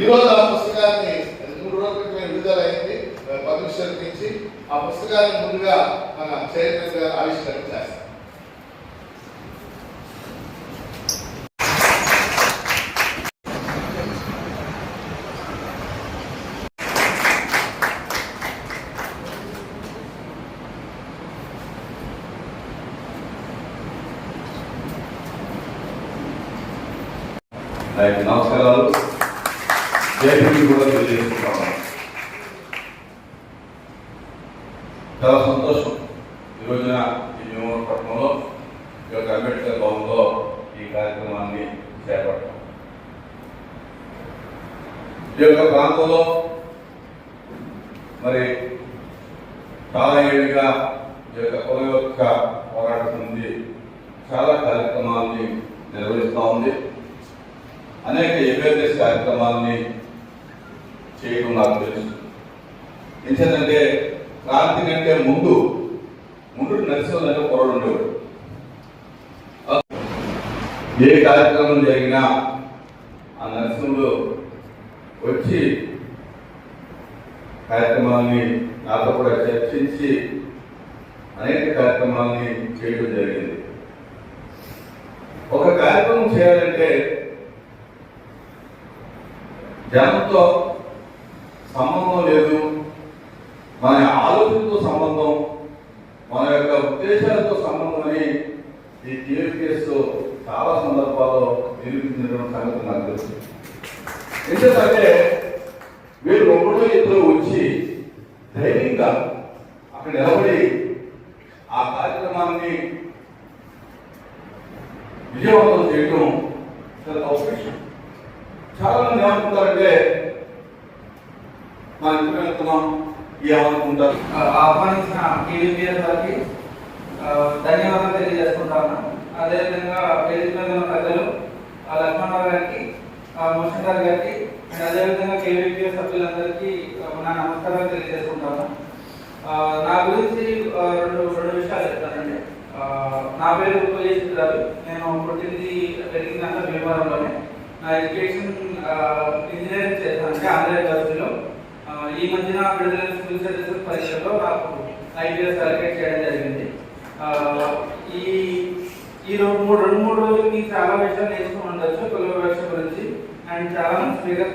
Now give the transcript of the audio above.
ఈరోజు ఆ పుస్తకాన్ని మూడు రోజుల క్రితం విడుదలైంది పబ్లిషర్ నుంచి. ఆ పుస్తకాన్ని ముందుగా మన చైతన్య గారు ఆవిష్కరించారు నమస్కారాలు. జైపీ కూడా తెలియజేస్తున్నాను చాలా సంతోషం. ఈ రోజున ఈ న్యూయార్క్ ఈ యొక్క అంబేద్కర్ భవన్లో ఈ కార్యక్రమాన్ని చేపట్టాం. ఈ యొక్క ప్రాంతంలో మరి చాలా ఏళ్ళుగా ఈ యొక్క కుల యొక్క పోరాటం ఉంది. చాలా కార్యక్రమాల్ని నిర్వహిస్తూ ఉంది. అనేక ఎవేర్నెస్ కార్యక్రమాల్ని చేయడం నాకు తెలుసు. ఎందుకంటే క్రాంతి కంటే ముందు ముందు నరసింహ పొరడు ఉండేవాడు. ఏ కార్యక్రమం జరిగినా ఆ నరసింహుడు వచ్చి కార్యక్రమాన్ని నాతో కూడా చర్చించి అనేక కార్యక్రమాలని చేయడం జరిగింది. ఒక కార్యక్రమం చేయాలంటే జనంతో సంబంధం లేదు. మన ఆలోచనతో సంబంధం మన యొక్క ఉద్దేశాలతో సంబంధం అని ఈ టీఎఫ్ఎస్ చాలా సందర్భాల్లో నిరూపించిన సంగతి నాకు తెలుసు. ఎందుకంటే వీళ్ళు ఒకటో ఇద్దరు వచ్చి ధైర్యంగా అక్కడ నిలబడి ఆ కార్యక్రమాన్ని విజయవంతం చేయడం చాలా గొప్ప చాలా మంది ఏమనుకుంటారంటే మన ఇంటికి వెళ్తున్నాం. ఏమనుకుంటారు ఆహ్వానించిన టీడీపీఎస్ వారికి ధన్యవాదాలు తెలియజేసుకుంటాను. అదేవిధంగా వేదిక మీద ఉన్న ఆ, లక్ష్మణరావు గారికి మోషన్ గారి గారికి అండ్ అదేవిధంగా కేవీపీఎస్ సభ్యులందరికీ నా నమస్కారాలు తెలియజేసుకుంటాను. నా గురించి రెండు రెండు విషయాలు చెప్తానండి. నా పేరు ఉపయోగించి రవి నేను పుట్టింది పెరిగిందంతా భీమవరంలోనే. నా ఎడ్యుకేషన్ ఇంజనీరింగ్ చేశాను అంటే ఆంధ్ర ఈ మధ్యన విడుదల సివిల్ సర్వీసెస్ పరీక్షలో నాకు ఐపీఎస్ సెలెక్ట్ చేయడం జరిగింది. ఈ ఈ రెండు మూడు రెండు మూడు రోజులు మీకు చాలా విషయాలు నేర్చుకుని ఉండొచ్చు కుల వివక్ష గురించి. అండ్ చాలా మంది స్పీకర్